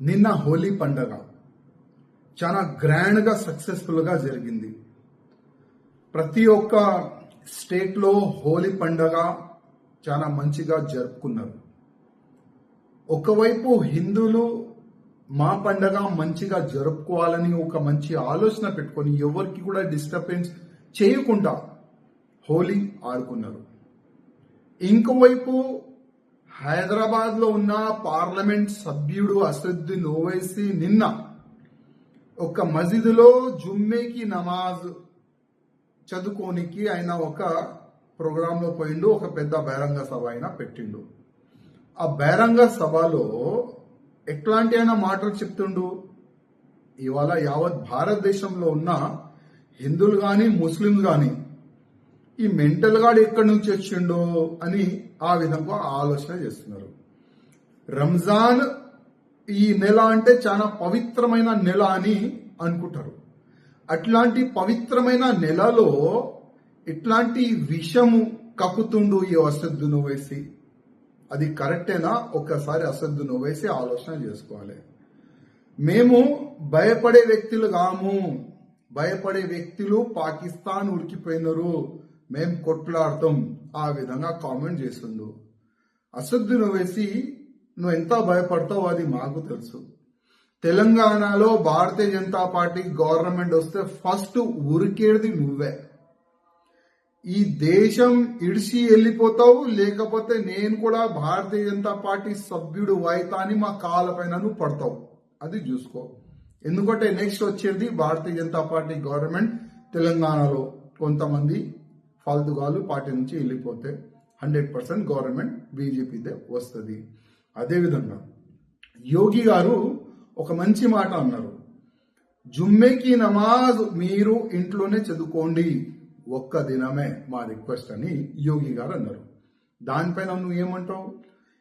నిన్న హోలీ పండగ. చాలా గ్రాండ్గా సక్సెస్ఫుల్గా జరిగింది. ప్రతి ఒక్క స్టేట్లో హోలీ పండగ చాలా మంచిగా జరుపుకున్నారు. ఒకవైపు హిందువులు మా పండగ మంచిగా జరుపుకోవాలని ఒక మంచి ఆలోచన పెట్టుకొని ఎవరికి కూడా డిస్టర్బెన్స్ చేయకుండా హోలీ ఆడుకున్నారు. ఇంకోవైపు హైదరాబాద్లో ఉన్న పార్లమెంట్ సభ్యుడు అసదుద్దీన్ ఓవైసీ నిన్న ఒక మసీదులో జుమ్మేకి నమాజ్ చదువుకోనికి ఆయన ఒక ప్రోగ్రాంలో పోయిండు ఒక పెద్ద బహిరంగ సభ ఆయన పెట్టిండు. ఆ బహిరంగ సభలో ఎట్లాంటి అయినా మాటలు చెప్తుండు? ఇవాళ యావత్ భారతదేశంలో ఉన్న హిందువులు కానీ ముస్లింలు కానీ ఈ మెంటల్ గాడు ఎక్కడి నుంచి వచ్చిండో అని ఆ విధంగా ఆలోచన చేస్తున్నారు. రంజాన్ ఈ నెల అంటే చాలా పవిత్రమైన నెల అని అనుకుంటారు. అట్లాంటి పవిత్రమైన నెలలో ఇట్లాంటి విషము కక్కుతుండు ఈ అసద్దును వేసి అది కరెక్టేనా? ఒక్కసారి అసద్దును వేసి ఆలోచన చేసుకోవాలి. మేము భయపడే వ్యక్తులు కాము. భయపడే వ్యక్తులు పాకిస్తాన్ ఉరికిపోయినారు మేం కొట్లాడతాం ఆ విధంగా కామెంట్ చేస్తుండు. అసద్దును వేసి నువ్వు ఎంత భయపడతావు అది మాకు తెలుసు. తెలంగాణలో భారతీయ జనతా పార్టీ గవర్నమెంట్ వస్తే ఫస్ట్ ఉరికేది నువ్వే. ఈ దేశం ఇడిచి వెళ్ళిపోతావు లేకపోతే నేను కూడా భారతీయ జనతా పార్టీ సభ్యుడు వైతా అని మా కాళ్ళపైన నువ్వు పడతావు. అది చూసుకో. ఎందుకంటే నెక్స్ట్ వచ్చేది భారతీయ జనతా పార్టీ గవర్నమెంట్ తెలంగాణలో కొంతమంది ఫాల్తుగాలు పార్టీ నుంచి వెళ్ళిపోతే హండ్రెడ్ పర్సెంట్ గవర్నమెంట్ బీజేపీదే వస్తుంది. అదేవిధంగా యోగి గారు ఒక మంచి మాట అన్నారు. జుమ్మెకి నమాజ్ మీరు ఇంట్లోనే చదువుకోండి ఒక్క దినమే మా రిక్వెస్ట్ అని యోగి గారు అన్నారు. దానిపైన నువ్వు ఏమంటావు?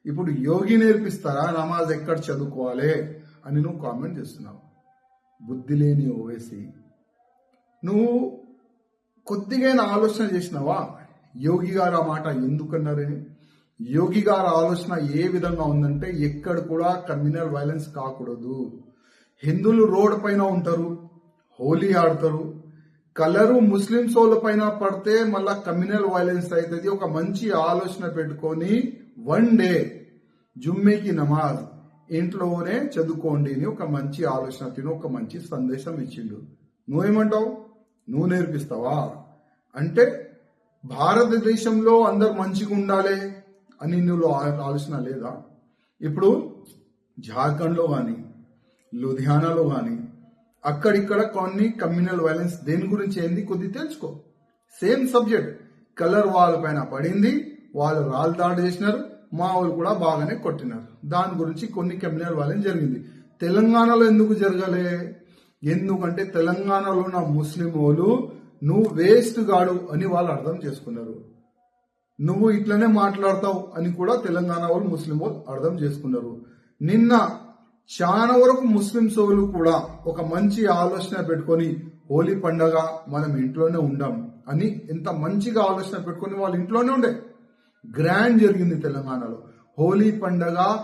ఇప్పుడు యోగి నేర్పిస్తారా? నమాజ్ ఎక్కడ చదువుకోవాలి అని నువ్వు కామెంట్ చేస్తున్నావు. బుద్ధి లేని ఓవేసి. నువ్వు కొద్దిగా ఆలోచన చేసినావా? యోగి గారు ఆ మాట ఎందుకన్నారని యోగి గారి ఆలోచన ఏ విధంగా ఉందంటే ఎక్కడ కూడా కమ్యూనల్ వైలెన్స్ కాకూడదు. హిందువులు రోడ్ పైన ఉంటారు హోలీ ఆడతారు. కలరు ముస్లిం వాళ్ళ పైన పడితే మళ్ళా కమ్యూనల్ వైలెన్స్ అవుతుంది. ఒక మంచి ఆలోచన పెట్టుకొని వన్ డే జుమ్మేకి నమాజ్ ఇంట్లోనే చదువుకోండి అని ఒక మంచి ఆలోచన తిని ఒక మంచి సందేశం ఇచ్చిండు. నువ్వేమంటావు? నువ్వు నేర్పిస్తావా? అంటే భారతదేశంలో అందరు మంచిగా ఉండాలి అని నువ్వు ఆలోచన లేదా? ఇప్పుడు జార్ఖండ్లో కానీ లుధియానాలో కానీ అక్కడిక్కడ కొన్ని కమ్యూనల్ వైలెన్స్ దేని గురించి ఏంది కొద్ది తెలుసుకో. సేమ్ సబ్జెక్ట్ కలర్ వాళ్ళ పైన పడింది వాళ్ళు రాళ్ళు దాడి చేసినారు మా వాళ్ళు కూడా బాగానే కొట్టినారు. దాని గురించి కొన్ని కమ్యూనల్ వైలెన్స్ జరిగింది. తెలంగాణలో ఎందుకు జరగలే? ఎందుకంటే తెలంగాణలో ఉన్న ముస్లిం వాళ్ళు నువ్వు వేస్ట్ గాడు అని వాళ్ళు అర్థం చేసుకున్నారు. నువ్వు ఇట్లనే మాట్లాడతావు అని కూడా తెలంగాణ వాళ్ళు ముస్లిం వాళ్ళు అర్థం చేసుకున్నారు. నిన్న చాలా వరకు ముస్లిం సోలు కూడా ఒక మంచి ఆలోచన పెట్టుకొని హోలీ పండగ మనం ఇంట్లోనే ఉండాం అని ఎంత మంచిగా ఆలోచన పెట్టుకొని వాళ్ళు ఇంట్లోనే ఉండే. గ్రాండ్ జరిగింది తెలంగాణలో. హోలీ పండగ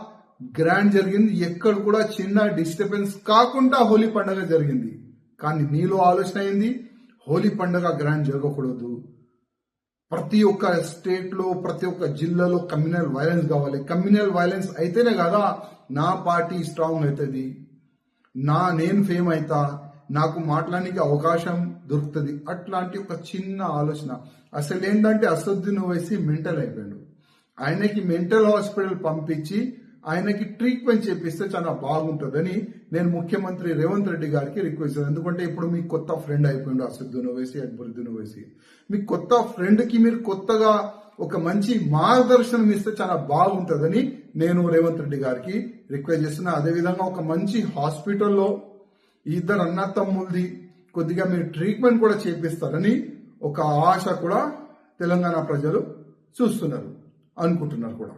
గ్రాండ్ జరిగింది. ఎక్కడ కూడా చిన్న డిస్టర్బెన్స్ కాకుండా హోలీ పండగ జరిగింది. కానీ నీలో ఆలోచన అయింది హోలీ పండుగ గ్రాండ్ జరగకూడదు. ప్రతి ఒక్క స్టేట్లో ప్రతి ఒక్క జిల్లాలో కమ్యూనల్ వైలెన్స్ కావాలి. కమ్యూనల్ వైలెన్స్ అయితేనే కదా నా పార్టీ స్ట్రాంగ్ అవుతుంది. నా నేను ఫేమ్ అవుతా నాకు మాట్లాడడానికి అవకాశం దొరుకుతుంది. అట్లాంటి ఒక చిన్న ఆలోచన. అసలు ఏంటంటే అసదుద్దీన్ వేసి మెంటల్ అయిపోయాడు. ఆయనకి మెంటల్ హాస్పిటల్ పంపించి ఆయనకి ట్రీట్మెంట్ చేపిస్తే చాలా బాగుంటుందని నేను ముఖ్యమంత్రి రేవంత్ రెడ్డి గారికి రిక్వెస్ట్ ఎందుకంటే ఇప్పుడు మీకు కొత్త ఫ్రెండ్ అయిపోయిండు అసదుద్దీన్ వేసి అక్బరుద్దీన్ వేసి మీ కొత్త ఫ్రెండ్కి మీరు కొత్తగా ఒక మంచి మార్గదర్శనం ఇస్తే చాలా బాగుంటుందని నేను రేవంత్ రెడ్డి గారికి రిక్వెస్ట్ చేస్తున్నా. అదేవిధంగా ఒక మంచి హాస్పిటల్లో ఇద్దరు అన్న తమ్ముల్ది కొద్దిగా మీరు ట్రీట్మెంట్ కూడా చేపిస్తారని ఒక ఆశ కూడా తెలంగాణ ప్రజలు చూస్తున్నారు అనుకుంటున్నారు కూడా.